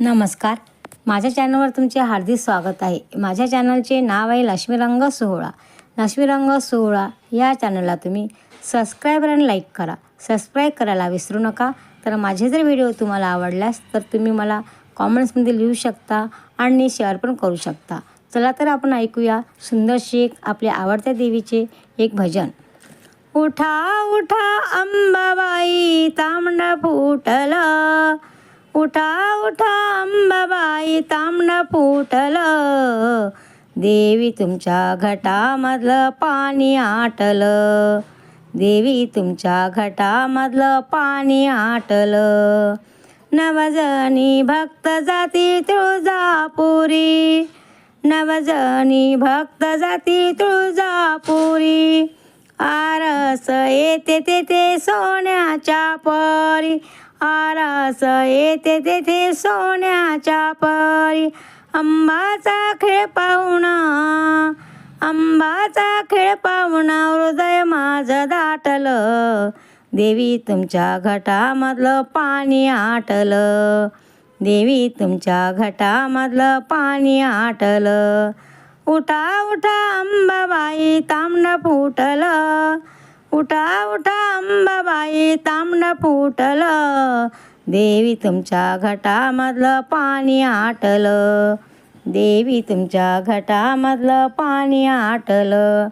नमस्कार. माझ्या चॅनलवर तुमचे हार्दिक स्वागत आहे. माझ्या चॅनलचे नाव आहे लक्ष्मीरंग सोहळा. लक्ष्मीरंग सोहळा या चॅनलला तुम्ही सबस्क्राईब आणि लाईक करा. सबस्क्राईब करायला विसरू नका. तर माझे जर व्हिडिओ तुम्हाला आवडल्यास तर तुम्ही मला कॉमेंट्समध्ये लिहू शकता आणि शेअर पण करू शकता. चला तर आपण ऐकूया सुंदरशी एक आपल्या आवडत्या देवीचे एक भजन. उठा उठा अंबाबाई तांबडा फुटलं. उठा उठा अंबाबाई तांबड फुटलं. देवी तुमच्या घटामधलं पाणी आटलं. देवी तुमच्या घटामधलं पाणी आटलं. नवजनी भक्त जाती तुळजापुरी. नवजनी भक्त जाती तुळजापुरी. आरस येते तेथे सोन्याच्या परी. आरास येते तेथे सोन्याच्या परी. अंबाचा खेळ पाहुणा अंबाचा खेळ पाहुणा हृदय माझं दाटलं. देवी तुमच्या घटामधलं पाणी आटलं. देवी तुमच्या घटामधलं पाणी आटलं. उठा उठा अंबाबाई तांबड फुटलं. उठा उठा अंबाबाई तांबड फुटलं. देवी तुमच्या घटामधलं पाणी आटलं. देवी तुमच्या घटामधलं पाणी आटलं.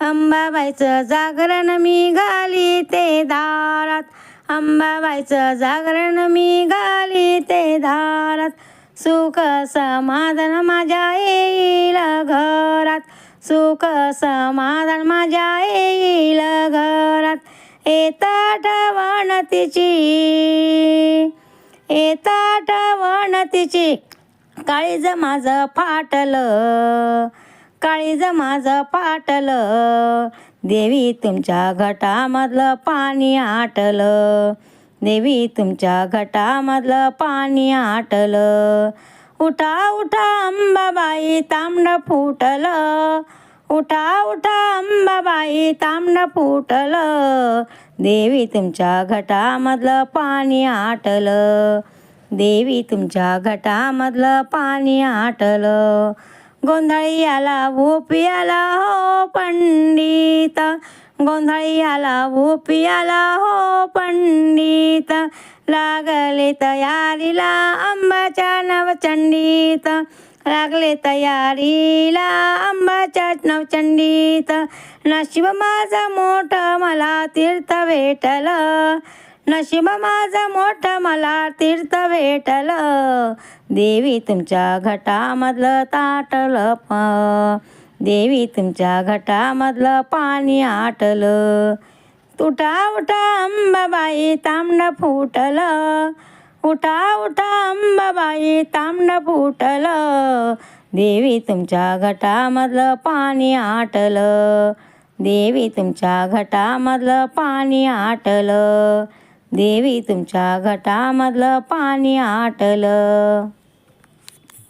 अंबाबाईचं जागरण मी घाली ते दारात. अंबाबाईचं जागरण मी घाली ते दारात. सुख समाधान माझ्या येईल घरात. सुख समाधान माझ्या येईल घरात. येता आठवण तिची. येता आठवण तिची. काळीज माझं फाटलं. काळीज माझं फाटलं. देवी तुमच्या घटामधलं पाणी आटलं. देवी तुमच्या घटामधलं पाणी आटलं. उठा उठा अंबाबाई तांबडं फुटलं. उठा उठा अंबाबाई तांबड फुटलं. देवी तुमच्या घटामधलं पाणी आटलं. देवी तुमच्या घटामधलं पाणी आटलं. गोंधळी आला भोपी आला हो पंडित. गोंधळी आला भोपी आला हो पंडित. लागले तयारीला अंबाच्या नवचंडीत. लागले तयारीला अंबाच्या नवचंडीत. नशीब माझं मोठं मला तीर्थ भेटलं. नशीब माझं मोठं मला तीर्थ भेटलं. देवी तुमच्या घटामधलं ताटलं प. देवी तुमच्या घटामधलं पाणी आटलं. तुटा उठा अंबाबाई तांबडं फुटलं. उठा उठा अंबाबाई तांबड फुटलं. देवी तुमच्या घटामधलं पाणी आटलं. देवी तुमच्या घटामधलं पाणी आटलं. देवी तुमच्या घटामधलं पाणी आटलं.